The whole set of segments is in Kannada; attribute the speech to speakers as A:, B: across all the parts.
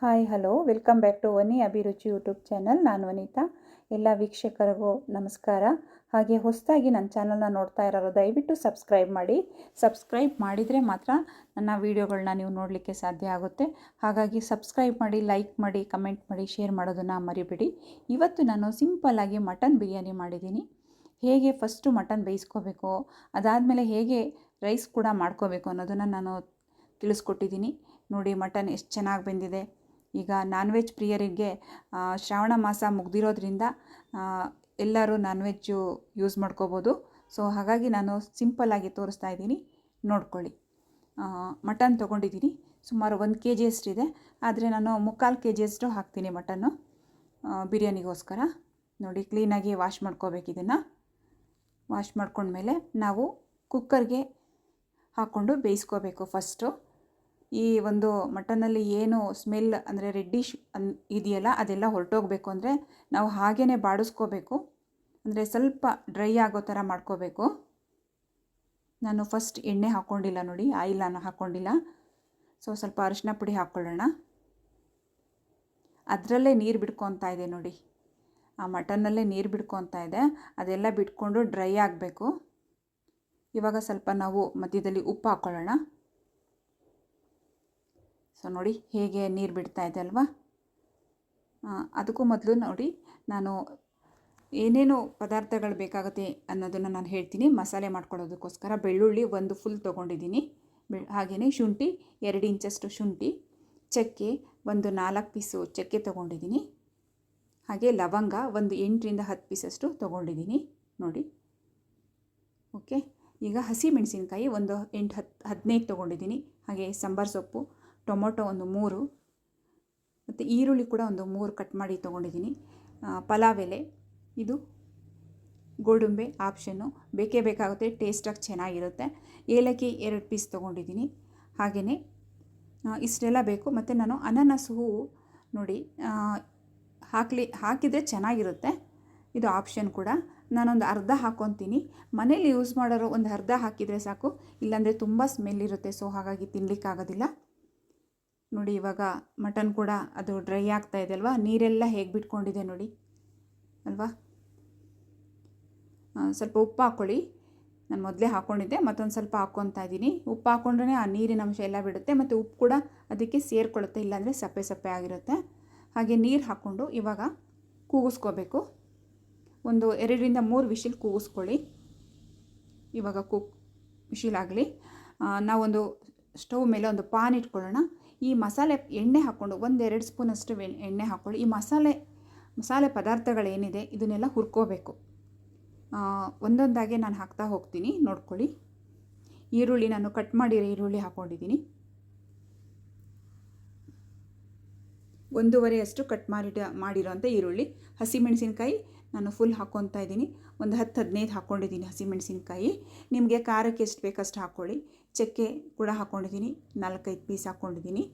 A: Hi, hello. Welcome back to Vani Abhiruchi YouTube channel. ನಾನು ವನಿತಾ. ಎಲ್ಲ ವೀಕ್ಷಕರಿಗೂ ನಮಸ್ಕಾರ. ಹಾಗೆ ಹೊಸದಾಗಿ ನನ್ನ ಚಾನಲ್ನ ನೋಡ್ತಾ ಇರೋರು, ದಯವಿಟ್ಟು ಸಬ್ಸ್ಕ್ರೈಬ್ ಮಾಡಿ. ಸಬ್ಸ್ಕ್ರೈಬ್ ಮಾಡಿದರೆ ಮಾತ್ರ ನನ್ನ ವೀಡಿಯೋಗಳನ್ನ ನೀವು ನೋಡಲಿಕ್ಕೆ ಸಾಧ್ಯ ಆಗುತ್ತೆ. ಹಾಗಾಗಿ ಸಬ್ಸ್ಕ್ರೈಬ್ ಮಾಡಿ, ಲೈಕ್ ಮಾಡಿ, ಕಮೆಂಟ್ ಮಾಡಿ, ಶೇರ್ ಮಾಡೋದನ್ನು ಮರಿಬೇಡಿ. ಇವತ್ತು ನಾನು ಸಿಂಪಲ್ಲಾಗಿ ಮಟನ್ ಬಿರಿಯಾನಿ ಮಾಡಿದ್ದೀನಿ. ಹೇಗೆ ಫಸ್ಟು ಮಟನ್ ಬೇಯಿಸ್ಕೋಬೇಕು, ಅದಾದಮೇಲೆ ಹೇಗೆ ರೈಸ್ ಕೂಡ ಮಾಡ್ಕೋಬೇಕು ಅನ್ನೋದನ್ನು ನಾನು ತಿಳಿಸ್ಕೊಟ್ಟಿದ್ದೀನಿ. ನೋಡಿ, ಮಟನ್ ಎಷ್ಟು ಚೆನ್ನಾಗಿ ಬೆಂದಿದೆ. ಈಗ ನಾನ್ ವೆಜ್ ಪ್ರಿಯರಿಗೆ ಶ್ರಾವಣ ಮಾಸ ಮುಗ್ದಿರೋದ್ರಿಂದ ಎಲ್ಲರೂ ನಾನ್ ವೆಜ್ಜು ಯೂಸ್ ಮಾಡ್ಕೋಬೋದು. ಸೊ ಹಾಗಾಗಿ ನಾನು ಸಿಂಪಲ್ಲಾಗಿ ತೋರಿಸ್ತಾ ಇದ್ದೀನಿ. ನೋಡ್ಕೊಳ್ಳಿ. ಮಟನ್ ತೊಗೊಂಡಿದ್ದೀನಿ. ಸುಮಾರು ಒಂದು ಕೆ ಜಿಯಷ್ಟಿದೆ ಆದರೆ ನಾನು ಮುಕ್ಕಾಲು ಕೆ ಜಿಯಷ್ಟು ಹಾಕ್ತೀನಿ ಮಟನ್ನು ಬಿರಿಯಾನಿಗೋಸ್ಕರ. ನೋಡಿ ಕ್ಲೀನಾಗಿ ವಾಶ್ ಮಾಡ್ಕೋಬೇಕು ಇದನ್ನು. ವಾಶ್ ಮಾಡ್ಕೊಂಡ್ಮೇಲೆ ನಾವು ಕುಕ್ಕರ್ಗೆ ಹಾಕ್ಕೊಂಡು ಬೇಯಿಸ್ಕೋಬೇಕು ಫಸ್ಟು ಈ ಒಂದು ಮಟನಲ್ಲಿ ಏನು ಸ್ಮೆಲ್ ಅಂದರೆ ರೆಡ್ಡಿಶ್ ಅನ್ ಇದೆಯಲ್ಲ ಅದೆಲ್ಲ ಹೊರಟೋಗ್ಬೇಕು ಅಂದರೆ ನಾವು ಹಾಗೇ ಬಾಡಿಸ್ಕೋಬೇಕು. ಅಂದರೆ ಸ್ವಲ್ಪ ಡ್ರೈ ಆಗೋ ಥರ ಮಾಡ್ಕೋಬೇಕು. ನಾನು ಫಸ್ಟ್ ಎಣ್ಣೆ ಹಾಕ್ಕೊಂಡಿಲ್ಲ ನೋಡಿ, ಆಯಿಲ್ ನಾನು ಹಾಕ್ಕೊಂಡಿಲ್ಲ. ಸೊ ಸ್ವಲ್ಪ ಅರಿಶಿನ ಪುಡಿ ಹಾಕ್ಕೊಳ್ಳೋಣ. ಅದರಲ್ಲೇ ನೀರು ಬಿಡ್ಕೊತಾ ಇದೆ ನೋಡಿ. ಆ ಮಟನ್ನಲ್ಲೇ ನೀರು ಬಿಡ್ಕೊತಾ ಇದೆ. ಅದೆಲ್ಲ ಬಿಟ್ಕೊಂಡು ಡ್ರೈ ಆಗಬೇಕು. ಇವಾಗ ಸ್ವಲ್ಪ ನಾವು ಮಧ್ಯದಲ್ಲಿ ಉಪ್ಪು ಹಾಕ್ಕೊಳ್ಳೋಣ. ಸೊ ನೋಡಿ ಹೇಗೆ ನೀರು ಬಿಡ್ತಾ ಇದೆ ಅಲ್ವಾ? ಅದಕ್ಕೂ ಮೊದಲು ನೋಡಿ ನಾನು ಏನೇನು ಪದಾರ್ಥಗಳು ಬೇಕಾಗುತ್ತೆ ಅನ್ನೋದನ್ನು ನಾನು ಹೇಳ್ತೀನಿ. ಮಸಾಲೆ ಮಾಡ್ಕೊಳ್ಳೋದಕ್ಕೋಸ್ಕರ ಬೆಳ್ಳುಳ್ಳಿ ಒಂದು ಫುಲ್ ತೊಗೊಂಡಿದ್ದೀನಿ. ಹಾಗೆಯೇ ಶುಂಠಿ ಎರಡು ಇಂಚಷ್ಟು ಶುಂಠಿ, ಚಕ್ಕೆ ಒಂದು ನಾಲ್ಕು ಪೀಸು ಚಕ್ಕೆ ತೊಗೊಂಡಿದ್ದೀನಿ. ಹಾಗೆ ಲವಂಗ ಒಂದು ಎಂಟರಿಂದ ಹತ್ತು ಪೀಸಷ್ಟು ತೊಗೊಂಡಿದ್ದೀನಿ. ನೋಡಿ. ಓಕೆ. ಈಗ ಹಸಿ ಮೆಣಸಿನ್ಕಾಯಿ ಒಂದು ಎಂಟು ಹತ್ತು, ಹದಿನೈದು ತೊಗೊಂಡಿದ್ದೀನಿ. ಹಾಗೆ ಸಾಂಬಾರು ಸೊಪ್ಪು ಟೊಮೊಟೊ ಒಂದು ಮೂರು, ಮತ್ತು ಈರುಳ್ಳಿ ಕೂಡ ಒಂದು ಮೂರು ಕಟ್ ಮಾಡಿ ತೊಗೊಂಡಿದ್ದೀನಿ. ಪಲಾವ್ ಎಲೆ, ಇದು ಗೋಡಂಬೆ ಆಪ್ಷನ್ನು ಬೇಕೇ ಬೇಕಾಗುತ್ತೆ ಟೇಸ್ಟಾಗಿ ಚೆನ್ನಾಗಿರುತ್ತೆ. ಏಲಕ್ಕಿ ಎರಡು ಪೀಸ್ ತೊಗೊಂಡಿದ್ದೀನಿ. ಹಾಗೆಯೇ ಇಷ್ಟೆಲ್ಲ ಬೇಕು. ಮತ್ತು ನಾನು ಅನಾನಸ್ ಹೂವು ನೋಡಿ ಹಾಕಲಿ, ಹಾಕಿದರೆ ಚೆನ್ನಾಗಿರುತ್ತೆ. ಇದು ಆಪ್ಷನ್ ಕೂಡ. ನಾನೊಂದು ಅರ್ಧ ಹಾಕ್ಕೊತೀನಿ ಮನೇಲಿ ಯೂಸ್ ಮಾಡೋರು ಒಂದು ಅರ್ಧ ಹಾಕಿದರೆ ಸಾಕು. ಇಲ್ಲಾಂದರೆ ತುಂಬ ಸ್ಮೆಲ್ ಇರುತ್ತೆ. ಸೊ ಹಾಗಾಗಿ ತಿನ್ನಲಿಕ್ಕಾಗೋದಿಲ್ಲ ನೋಡಿ ಇವಾಗ ಮಟನ್ ಕೂಡ ಅದು ಡ್ರೈ ಆಗ್ತಾ ಇದೆ ಅಲ್ವಾ? ನೀರೆಲ್ಲ ಹೇಗೆ ಬಿಟ್ಕೊಂಡಿದೆ ನೋಡಿ. ಅಲ್ವಾ? ಸ್ವಲ್ಪ ಉಪ್ಪು ಹಾಕ್ಕೊಳ್ಳಿ ನಾನು ಮೊದಲೇ ಹಾಕ್ಕೊಂಡಿದ್ದೆ ಮತ್ತೊಂದು ಸ್ವಲ್ಪ ಹಾಕ್ಕೊತಾ ಇದ್ದೀನಿ ಉಪ್ಪು ಹಾಕ್ಕೊಂಡ್ರೆ ಆ ನೀರಿನ ಅಂಶ ಎಲ್ಲ ಬಿಡುತ್ತೆ, ಮತ್ತು ಉಪ್ಪು ಕೂಡ ಅದಕ್ಕೆ ಸೇರಿಕೊಳ್ಳುತ್ತೆ, ಇಲ್ಲಾಂದರೆ ಸಪ್ಪೆ ಸಪ್ಪೆ ಆಗಿರುತ್ತೆ. ಹಾಗೆ ನೀರು ಹಾಕ್ಕೊಂಡು ಇವಾಗ ಕೂಗಿಸ್ಕೋಬೇಕು. ಒಂದು ಎರಡರಿಂದ ಮೂರು ವಿಶಿಲ್ ಕೂಗಿಸ್ಕೊಳ್ಳಿ. ಇವಾಗ ಕುಕ್ ವಿಶಿಲಾಗಲಿ ನಾವೊಂದು ಸ್ಟವ್ ಮೇಲೆ ಒಂದು ಪಾನ್ ಇಟ್ಕೊಳ್ಳೋಣ. ಈ ಮಸಾಲೆ ಎಣ್ಣೆ ಹಾಕ್ಕೊಂಡು ಒಂದೆರಡು ಸ್ಪೂನಷ್ಟು ಎಣ್ಣೆ ಹಾಕ್ಕೊಂಡು ಈ ಮಸಾಲೆ ಮಸಾಲೆ ಪದಾರ್ಥಗಳೇನಿದೆ ಇದನ್ನೆಲ್ಲ ಹುರ್ಕೋಬೇಕು. ಒಂದೊಂದಾಗೆ ನಾನು ಹಾಕ್ತಾ ಹೋಗ್ತೀನಿ. ನೋಡ್ಕೊಳ್ಳಿ. ಈರುಳ್ಳಿ ನಾನು ಕಟ್ ಮಾಡಿರೋ ಈರುಳ್ಳಿ ಹಾಕ್ಕೊಂಡಿದ್ದೀನಿ. ಒಂದೂವರೆಯಷ್ಟು ಕಟ್ ಮಾಡಿಡ ಮಾಡಿರೋಂಥ ಈರುಳ್ಳಿ. ಹಸಿಮೆಣಸಿನ್ಕಾಯಿ ನಾನು ಫುಲ್ ಹಾಕ್ಕೊತಾ ಇದ್ದೀನಿ. ಒಂದು ಹತ್ತು ಹದಿನೈದು ಹಾಕ್ಕೊಂಡಿದ್ದೀನಿ ಹಸಿಮೆಣಸಿನ್ಕಾಯಿ. ನಿಮಗೆ ಖಾರಕ್ಕೆ ಎಷ್ಟು ಬೇಕಷ್ಟು ಹಾಕ್ಕೊಳ್ಳಿ. ಚಕ್ಕೆ ಕೂಡ ಹಾಕ್ಕೊಂಡಿದ್ದೀನಿ ನಾಲ್ಕೈದು ಪೀಸ್ ಹಾಕ್ಕೊಂಡಿದ್ದೀನಿ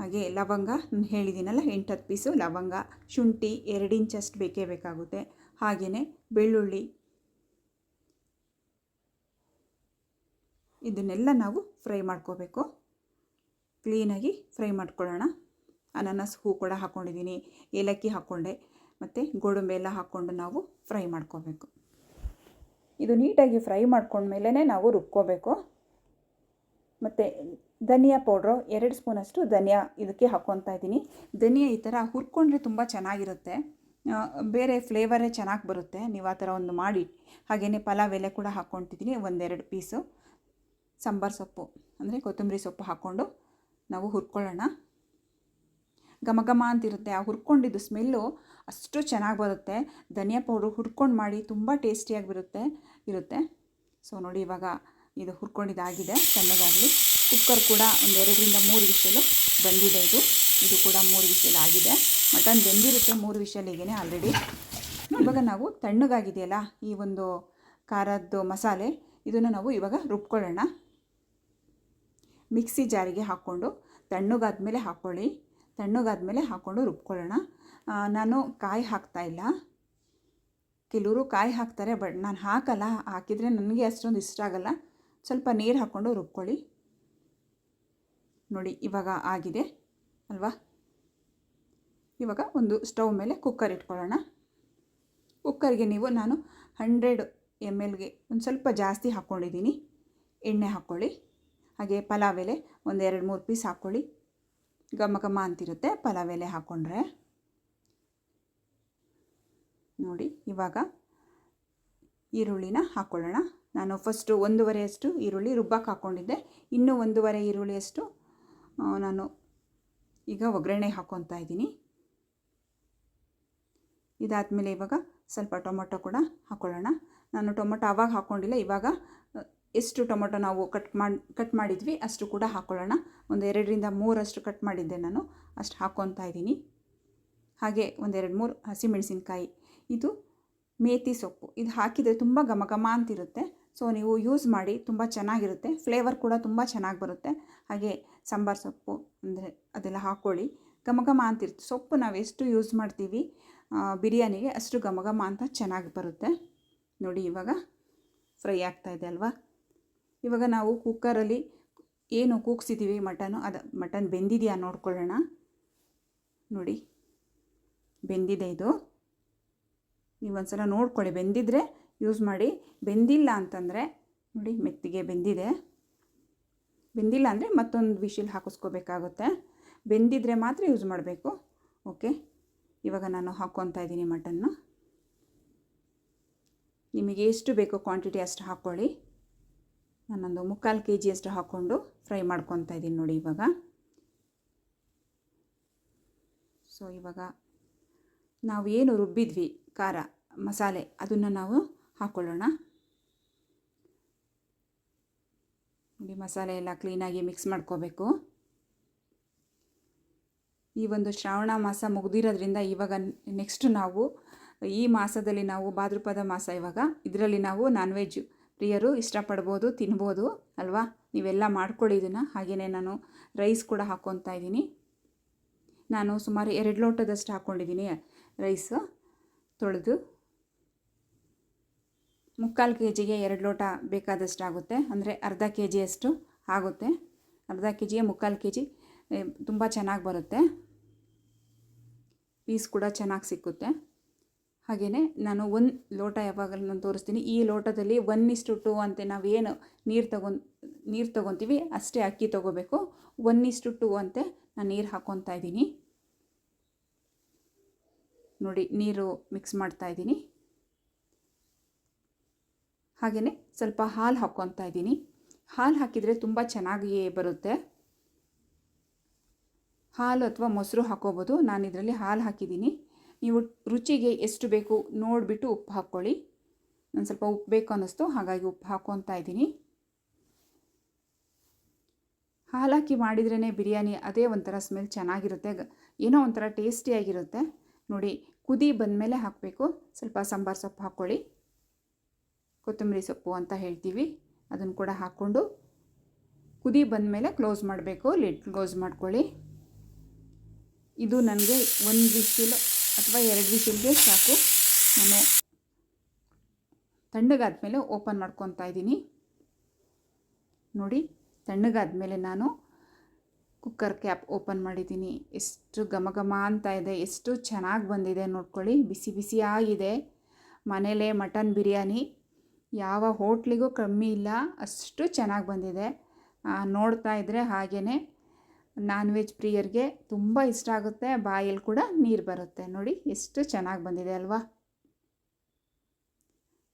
A: ಹಾಗೆ ಲವಂಗ ಹೇಳಿದ್ದೀನಲ್ಲ ಎಂಟು ಹತ್ತು ಪೀಸು ಲವಂಗ, ಶುಂಠಿ ಎರಡು ಇಂಚಷ್ಟು ಬೇಕೇ ಬೇಕಾಗುತ್ತೆ. ಹಾಗೆಯೇ ಬೆಳ್ಳುಳ್ಳಿ ಇದನ್ನೆಲ್ಲ ನಾವು ಫ್ರೈ ಮಾಡ್ಕೋಬೇಕು. ಕ್ಲೀನಾಗಿ ಫ್ರೈ ಮಾಡ್ಕೊಳ್ಳೋಣ. ಅನಾನಸ್ ಹೂ ಕೂಡ ಹಾಕ್ಕೊಂಡಿದ್ದೀನಿ ಏಲಕ್ಕಿ ಹಾಕ್ಕೊಂಡೆ ಮತ್ತು ಗೋಡಂಬಿ ಎಲ್ಲ ಹಾಕ್ಕೊಂಡು ನಾವು ಫ್ರೈ ಮಾಡ್ಕೋಬೇಕು. ಇದು ನೀಟಾಗಿ ಫ್ರೈ ಮಾಡ್ಕೊಂಡ್ಮೇಲೆ ನಾವು ರುಬ್ಕೋಬೇಕು. ಮತ್ತು ಧನಿಯಾ ಪೌಡ್ರು, ಎರಡು ಸ್ಪೂನಷ್ಟು ಧನಿಯಾ ಇದಕ್ಕೆ ಹಾಕ್ಕೊತಾ ಇದ್ದೀನಿ. ಧನಿಯಾ ಈ ಥರ ಹುರ್ಕೊಂಡ್ರೆ ತುಂಬ ಚೆನ್ನಾಗಿರುತ್ತೆ. ಬೇರೆ ಫ್ಲೇವರೇ ಚೆನ್ನಾಗಿ ಬರುತ್ತೆ. ನೀವು ಆ ಥರ ಒಂದು ಮಾಡಿ ಹಾಗೇ ಪಲಾವ್ ಎಲೆ ಕೂಡ ಹಾಕ್ಕೊತಿದ್ದೀನಿ ಒಂದೆರಡು ಪೀಸು. ಸಾಂಬಾರು ಸೊಪ್ಪು, ಅಂದರೆ ಕೊತ್ತಂಬರಿ ಸೊಪ್ಪು ಹಾಕ್ಕೊಂಡು ನಾವು ಹುರ್ಕೊಳ್ಳೋಣ. ಘಮ ಘಮ ಅಂತಿರುತ್ತೆ. ಆ ಹುರ್ಕೊಂಡಿದ್ದು ಸ್ಮೆಲ್ಲು ಅಷ್ಟು ಚೆನ್ನಾಗಿ ಬರುತ್ತೆ. ಧನಿಯಾ ಪೌಡ್ರು ಹುರ್ಕೊಂಡು ಮಾಡಿ ತುಂಬ ಟೇಸ್ಟಿಯಾಗಿ ಬರುತ್ತೆ, ಇರುತ್ತೆ. ಸೊ ನೋಡಿ ಇವಾಗ ಇದು ಹುರ್ಕೊಂಡಿದ್ದಾಗಿದೆ. ಸಣ್ಣದಾಗಲಿ ಕುಕ್ಕರ್ ಕೂಡ ಒಂದು ಎರಡರಿಂದ ಮೂರು ವಿಷಲು ಬಂದಿದೆ ಇದು. ಇದು ಕೂಡ ಮೂರು ವಿಷಲ್ ಆಗಿದೆ. ಮಟನ್ ಬೆಂದಿರುತ್ತೆ ಮೂರು ವಿಷಲಿಗೆ ಆಲ್ರೆಡಿ ಇವಾಗ ನಾವು ತಣ್ಣಗಾಗಿದೆಯಲ್ಲ ಈ ಒಂದು ಖಾರದ್ದು ಮಸಾಲೆ, ಇದನ್ನು ನಾವು ಇವಾಗ ರುಬ್ಕೊಳ್ಳೋಣ. ಮಿಕ್ಸಿ ಜಾರಿಗೆ ಹಾಕ್ಕೊಂಡು ತಣ್ಣಗಾದ್ಮೇಲೆ ಹಾಕ್ಕೊಳ್ಳಿ ತಣ್ಣಗಾದ್ಮೇಲೆ ಹಾಕ್ಕೊಂಡು ರುಬ್ಕೊಳ್ಳೋಣ. ನಾನು ಕಾಯಿ ಹಾಕ್ತಾ ಇಲ್ಲ. ಕೆಲವರು ಕಾಯಿ ಹಾಕ್ತಾರೆ, ಬಟ್ ನಾನು ಹಾಕಲ್ಲ. ಹಾಕಿದರೆ ನನಗೆ ಅಷ್ಟೊಂದು ಇಷ್ಟ ಆಗಲ್ಲ. ಸ್ವಲ್ಪ ನೀರು ಹಾಕ್ಕೊಂಡು ರುಬ್ಕೊಳ್ಳಿ. ನೋಡಿ, ಇವಾಗ ಆಗಿದೆ ಅಲ್ವಾ? ಇವಾಗ ಒಂದು ಸ್ಟವ್ ಮೇಲೆ ಕುಕ್ಕರ್ ಇಟ್ಕೊಳ್ಳೋಣ. ಕುಕ್ಕರ್ಗೆ ನೀವು, ನಾನು ಹಂಡ್ರೆಡ್ ಎಂ ಎಲ್ಗೆ ಒಂದು ಸ್ವಲ್ಪ ಜಾಸ್ತಿ ಹಾಕ್ಕೊಂಡಿದ್ದೀನಿ ಎಣ್ಣೆ ಹಾಕ್ಕೊಳ್ಳಿ ಹಾಗೆ ಪಲಾವ್ ಎಲೆ ಒಂದು ಎರಡು ಮೂರು ಪೀಸ್ ಹಾಕ್ಕೊಳ್ಳಿ ಘಮ ಘಮ ಅಂತಿರುತ್ತೆ ಪಲಾವ್ ಎಲೆ ಹಾಕ್ಕೊಂಡ್ರೆ ನೋಡಿ, ಇವಾಗ ಈರುಳ್ಳಿನ ಹಾಕ್ಕೊಳ್ಳೋಣ ನಾನು ಫಸ್ಟು ಒಂದೂವರೆಯಷ್ಟು ಈರುಳ್ಳಿ ರುಬ್ಬಕ್ಕೆ ಹಾಕ್ಕೊಂಡಿದ್ದೆ ಇನ್ನೂ ಒಂದೂವರೆ ಈರುಳ್ಳಿಯಷ್ಟು ನಾನು ಈಗ ಒಗ್ಗರಣೆ ಹಾಕ್ಕೊತಾ ಇದ್ದೀನಿ. ಇದಾದಮೇಲೆ ಇವಾಗ ಸ್ವಲ್ಪ ಟೊಮೊಟೊ ಕೂಡ ಹಾಕ್ಕೊಳ್ಳೋಣ ನಾನು ಟೊಮೊಟೊ ಆವಾಗ ಹಾಕ್ಕೊಂಡಿಲ್ಲ ಇವಾಗ ಎಷ್ಟು ಟೊಮೊಟೊ ನಾವು ಕಟ್ ಮಾಡಿ, ಕಟ್ ಮಾಡಿದ್ವಿ ಅಷ್ಟು ಕೂಡ ಹಾಕ್ಕೊಳ್ಳೋಣ ಒಂದು ಎರಡರಿಂದ ಮೂರಷ್ಟು ಕಟ್ ಮಾಡಿದ್ದೆ ನಾನು, ಅಷ್ಟು ಹಾಕ್ಕೊತಾ ಇದ್ದೀನಿ. ಹಾಗೆ ಒಂದೆರಡು ಮೂರು ಹಸಿಮೆಣಸಿನ್ಕಾಯಿ. ಇದು ಮೇತಿ ಸೊಪ್ಪು. ಇದು ಹಾಕಿದರೆ ತುಂಬ ಘಮ ಘಮ ಅಂತಿರುತ್ತೆ. ಸೊ ನೀವು ಯೂಸ್ ಮಾಡಿ ತುಂಬ ಚೆನ್ನಾಗಿರುತ್ತೆ. ಫ್ಲೇವರ್ ಕೂಡ ತುಂಬ ಚೆನ್ನಾಗಿ ಬರುತ್ತೆ. ಹಾಗೆ ಸಾಂಬಾರು ಸೊಪ್ಪು ಅಂದರೆ ಅದೆಲ್ಲ ಹಾಕ್ಕೊಳ್ಳಿ ಘಮ ಘಮ ಅಂತಿರುತ್ತೆ ಸೊಪ್ಪು ನಾವು ಎಷ್ಟು ಯೂಸ್ ಮಾಡ್ತೀವಿ ಬಿರಿಯಾನಿಗೆ ಅಷ್ಟು ಘಮ ಘಮ ಅಂತ ಚೆನ್ನಾಗಿ ಬರುತ್ತೆ. ನೋಡಿ ಇವಾಗ ಫ್ರೈ ಆಗ್ತಾ ಇದೆ ಅಲ್ವಾ? ಇವಾಗ ನಾವು ಕುಕ್ಕರಲ್ಲಿ ಏನು ಕೂಗ್ಸಿದ್ದೀವಿ ಮಟನು, ಅದು, ಮಟನ್ ಬೆಂದಿದೆಯಾ ನೋಡ್ಕೊಳ್ಳೋಣ. ನೋಡಿ, ಬೆಂದಿದೆ ಇದು. ನೀವೊಂದು ಸಲ ನೋಡ್ಕೊಳ್ಳಿ. ಬೆಂದಿದ್ರೆ ಯೂಸ್ ಮಾಡಿ ಬೆಂದಿಲ್ಲ ಅಂತಂದರೆ ನೋಡಿ ಮೆತ್ತಿಗೆ ಬೆಂದಿದೆ. ಬೆಂದಿಲ್ಲ ಅಂದರೆ ಮತ್ತೊಂದು ವಿಶಿಲ್ ಹಾಕಿಸ್ಕೋಬೇಕಾಗುತ್ತೆ. ಬೆಂದಿದ್ರೆ ಮಾತ್ರ ಯೂಸ್ ಮಾಡಬೇಕು. ಓಕೆ, ಇವಾಗ ನಾನು ಹಾಕ್ಕೊತಾ ಇದ್ದೀನಿ ಮಟನ್ನು. ನಿಮಗೆ ಎಷ್ಟು ಬೇಕೋ ಕ್ವಾಂಟಿಟಿ ಅಷ್ಟು ಹಾಕ್ಕೊಳ್ಳಿ. ನಾನೊಂದು ಮುಕ್ಕಾಲು ಕೆ ಜಿಯಷ್ಟು ಹಾಕ್ಕೊಂಡು ಫ್ರೈ ಮಾಡ್ಕೊತಾ ಇದ್ದೀನಿ ನೋಡಿ ಇವಾಗ. ಸೊ ಇವಾಗ ನಾವು ಏನು ರುಬ್ಬಿದ್ವಿ, ಖಾರ, ಮಸಾಲೆ, ಅದನ್ನು ನಾವು ಹಾಕ್ಕೊಳ್ಳೋಣ ನೋಡಿ, ಮಸಾಲೆ ಎಲ್ಲ ಕ್ಲೀನಾಗಿ ಮಿಕ್ಸ್ ಮಾಡ್ಕೋಬೇಕು. ಈ ಒಂದು ಶ್ರಾವಣ ಮಾಸ ಮುಗಿದಿರೋದ್ರಿಂದ ಇವಾಗ ನೆಕ್ಸ್ಟ್ ನಾವು, ಈ ಮಾಸದಲ್ಲಿ ನಾವು ಭಾದ್ರಪದ ಮಾಸ ಇವಾಗ. ಇದರಲ್ಲಿ ನಾವು ನಾನ್ ವೆಜ್ ಪ್ರಿಯರು ಇಷ್ಟಪಡ್ಬೋದು, ತಿನ್ಬೋದು, ಅಲ್ವಾ? ನೀವೆಲ್ಲ ಮಾಡ್ಕೊಳ್ಳಿ ಇದನ್ನು. ಹಾಗೆಯೇ ನಾನು ರೈಸ್ ಕೂಡ ಹಾಕ್ಕೊತಾ ಇದ್ದೀನಿ. ನಾನು ಸುಮಾರು ಎರಡು ಲೋಟದಷ್ಟು ಹಾಕ್ಕೊಂಡಿದ್ದೀನಿ ರೈಸ್ ತೊಳೆದು. ಮುಕ್ಕಾಲು ಕೆ ಜಿಗೆ ಎರಡು ಲೋಟ ಬೇಕಾದಷ್ಟು ಆಗುತ್ತೆ ಅಂದರೆ ಅರ್ಧ ಕೆ ಜಿಯಷ್ಟು ಆಗುತ್ತೆ. ಅರ್ಧ ಕೆ ಜಿಗೆ ಮುಕ್ಕಾಲು ಕೆ ಜಿ ತುಂಬ ಚೆನ್ನಾಗಿ ಬರುತ್ತೆ. ಪೀಸ್ ಕೂಡ ಚೆನ್ನಾಗಿ ಸಿಕ್ಕುತ್ತೆ. ಹಾಗೆಯೇ ನಾನು ಒಂದು ಲೋಟ ಯಾವಾಗಲೂ ನಾನು ತೋರಿಸ್ತೀನಿ. ಈ ಲೋಟದಲ್ಲಿ ಒನ್ ಇಷ್ಟು ಟು ಅಂತ ನಾವೇನು ನೀರು ತಗೊಂಡು, ನೀರು ತೊಗೊತೀವಿ, ಅಷ್ಟೇ ಅಕ್ಕಿ ತೊಗೋಬೇಕು. ಒನ್ ಇಷ್ಟು ಟು ಅಂತೆ ನಾನು ನೀರು ಹಾಕ್ಕೊತಾ ಇದ್ದೀನಿ. ನೋಡಿ, ನೀರು ಮಿಕ್ಸ್ ಮಾಡ್ತಾ ಇದ್ದೀನಿ. ಹಾಗೆಯೇ ಸ್ವಲ್ಪ ಹಾಲು ಹಾಕ್ಕೊತಾ ಇದ್ದೀನಿ. ಹಾಲು ಹಾಕಿದರೆ ತುಂಬ ಚೆನ್ನಾಗಿ ಬರುತ್ತೆ. ಹಾಲು ಅಥವಾ ಮೊಸರು ಹಾಕೋಬೋದು ನಾನು ಇದರಲ್ಲಿ ಹಾಲು ಹಾಕಿದ್ದೀನಿ. ನೀವು ರುಚಿಗೆ ಎಷ್ಟು ಬೇಕು ನೋಡಿಬಿಟ್ಟು ಉಪ್ಪು ಹಾಕ್ಕೊಳ್ಳಿ. ನಾನು ಸ್ವಲ್ಪ ಉಪ್ಪು ಬೇಕು ಅನ್ನಿಸ್ತು, ಹಾಗಾಗಿ ಉಪ್ಪು ಹಾಕ್ಕೊತಾ ಇದ್ದೀನಿ. ಹಾಲು ಹಾಕಿ ಮಾಡಿದ್ರೇ ಬಿರಿಯಾನಿ ಅದೇ ಒಂಥರ ಸ್ಮೆಲ್ ಚೆನ್ನಾಗಿರುತ್ತೆ. ಏನೋ ಒಂಥರ ಟೇಸ್ಟಿಯಾಗಿರುತ್ತೆ ನೋಡಿ, ಕುದಿ ಬಂದಮೇಲೆ ಹಾಕಬೇಕು. ಸ್ವಲ್ಪ ಸಾಂಬಾರು ಸೊಪ್ಪು ಹಾಕ್ಕೊಳ್ಳಿ. ಕೊತ್ತಂಬರಿ ಸೊಪ್ಪು ಅಂತ ಹೇಳ್ತೀವಿ. ಅದನ್ನು ಕೂಡ ಹಾಕ್ಕೊಂಡು ಕುದಿ ಬಂದಮೇಲೆ ಕ್ಲೋಸ್ ಮಾಡಬೇಕು. ಲಿಡ್ ಕ್ಲೋಸ್ ಮಾಡ್ಕೊಳ್ಳಿ. ಇದು ನನಗೆ ಒಂದು ವಿಸಿಲ್ ಅಥವಾ ಎರಡು ವಿಸಿಲ್ಗೆ ಸಾಕು. ನಾನು ತಣ್ಣಗಾದ್ಮೇಲೆ ಓಪನ್ ಮಾಡ್ಕೊತಾ ಇದ್ದೀನಿ. ನೋಡಿ, ತಣ್ಣಗಾದ್ಮೇಲೆ ನಾನು ಕುಕ್ಕರ್ ಕ್ಯಾಪ್ ಓಪನ್ ಮಾಡಿದ್ದೀನಿ. ಎಷ್ಟು ಘಮ ಅಂತ ಇದೆ. ಎಷ್ಟು ಚೆನ್ನಾಗಿ ಬಂದಿದೆ ನೋಡ್ಕೊಳ್ಳಿ. ಬಿಸಿ ಬಿಸಿಯಾಗಿದೆ. ಮನೇಲೇ ಮಟನ್ ಬಿರಿಯಾನಿ. ಯಾವ ಹೋಟ್ಲಿಗೂ ಕಮ್ಮಿ ಇಲ್ಲ, ಅಷ್ಟು ಚೆನ್ನಾಗಿ ಬಂದಿದೆ. ನೋಡ್ತಾ ಇದ್ದರೆ ಹಾಗೇ ನಾನ್ ವೆಜ್ ಪ್ರಿಯರಿಗೆ ತುಂಬ ಇಷ್ಟ ಆಗುತ್ತೆ, ಬಾಯಲ್ಲಿ ಕೂಡ ನೀರು ಬರುತ್ತೆ. ನೋಡಿ, ಎಷ್ಟು ಚೆನ್ನಾಗಿ ಬಂದಿದೆ ಅಲ್ವಾ?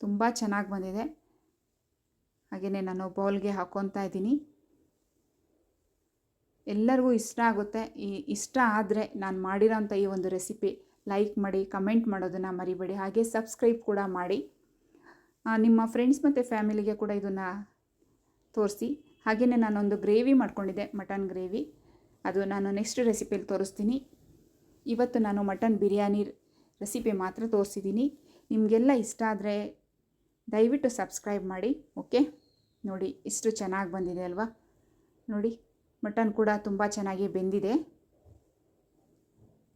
A: ತುಂಬ ಚೆನ್ನಾಗಿ ಬಂದಿದೆ. ಹಾಗೆಯೇ ನಾನು ಬೌಲ್ಗೆ ಹಾಕ್ಕೊತಾ ಇದ್ದೀನಿ. ಎಲ್ಲರಿಗೂ ಇಷ್ಟ ಆಗುತ್ತೆ. ಈ, ಇಷ್ಟ ಆದರೆ ನಾನು ಮಾಡಿರೋಂಥ ಈ ಒಂದು ರೆಸಿಪಿ ಲೈಕ್ ಮಾಡಿ, ಕಮೆಂಟ್ ಮಾಡೋದನ್ನು ಮರಿಬೇಡಿ. ಹಾಗೆ ಸಬ್ಸ್ಕ್ರೈಬ್ ಕೂಡ ಮಾಡಿ. ನಿಮ್ಮ ಫ್ರೆಂಡ್ಸ್ ಮತ್ತು ಫ್ಯಾಮಿಲಿಗೆ ಕೂಡ ಇದನ್ನು ತೋರಿಸಿ. ಹಾಗೆಯೇ ನಾನೊಂದು ಗ್ರೇವಿ ಮಾಡ್ಕೊಂಡಿದ್ದೆ ಮಟನ್ ಗ್ರೇವಿ ಅದು ನಾನು ನೆಕ್ಸ್ಟ್ ರೆಸಿಪಿಯಲ್ಲಿ ತೋರಿಸ್ತೀನಿ. ಇವತ್ತು ನಾನು ಮಟನ್ ಬಿರಿಯಾನಿ ರೆಸಿಪಿ ಮಾತ್ರ ತೋರಿಸಿದ್ದೀನಿ. ನಿಮಗೆಲ್ಲ ಇಷ್ಟ ಆದರೆ ದಯವಿಟ್ಟು ಸಬ್ಸ್ಕ್ರೈಬ್ ಮಾಡಿ ಓಕೆ ನೋಡಿ, ಇಷ್ಟು ಚೆನ್ನಾಗಿ ಬಂದಿದೆ ಅಲ್ವಾ? ನೋಡಿ ಮಟನ್ ಕೂಡ ತುಂಬ ಚೆನ್ನಾಗಿ ಬೆಂದಿದೆ.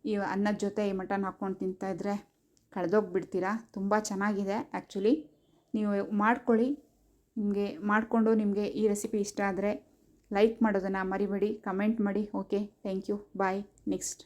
A: ಈ ಅನ್ನದ ಜೊತೆ ಈ ಮಟನ್ ಹಾಕ್ಕೊಂಡು ತಿಂತಾಯಿದ್ರೆ ಕಳೆದೋಗ್ಬಿಡ್ತೀರಾ? ತುಂಬ ಚೆನ್ನಾಗಿದೆ ಆ್ಯಕ್ಚುಲಿ ನೀವು ಮಾಡ್ಕೊಳ್ಳಿ. ನಿಮಗೆ ಮಾಡಿಕೊಂಡು ನಿಮಗೆ ಈ ರೆಸಿಪಿ ಇಷ್ಟ ಆದರೆ ಲೈಕ್ ಮಾಡೋದನ್ನು ಮರಿಬೇಡಿ ಕಮೆಂಟ್ ಮಾಡಿ okay thank you bye next